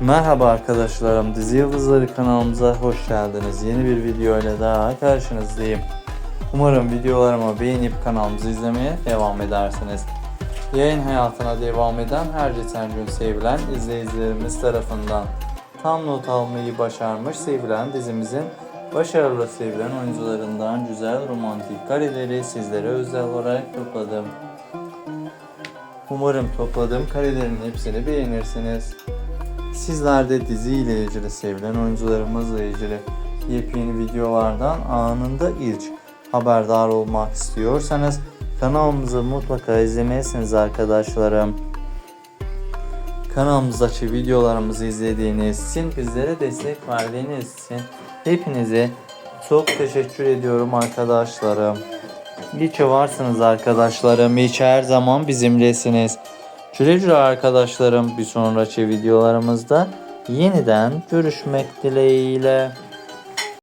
Merhaba arkadaşlarım, Dizi Yıldızları kanalımıza hoş geldiniz. Yeni bir video ile daha karşınızdayım. Umarım videolarımı beğenip kanalımızı izlemeye devam edersiniz. Yayın hayatına devam eden her geçen gün sevilen izleyicilerimiz tarafından tam not almayı başarmış sevilen dizimizin başarılı sevilen oyuncularından güzel romantik kareleri sizlere özel olarak topladım. Umarım topladığım karelerin hepsini beğenirsiniz. Sizler de dizi ile ilgili sevilen oyuncularımızla ilgili yepyeni videolardan anında ilk haberdar olmak istiyorsanız kanalımızı mutlaka izlemelisiniz arkadaşlarım. Kanalımızdaki videolarımızı izlediğiniz için bizlere destek verdiğiniz için hepinize çok teşekkür ediyorum arkadaşlarım. İyi ki varsınız arkadaşlarım. İyi ki her zaman bizimlesiniz. Güle güle arkadaşlarım. Bir sonraki videolarımızda yeniden görüşmek dileğiyle.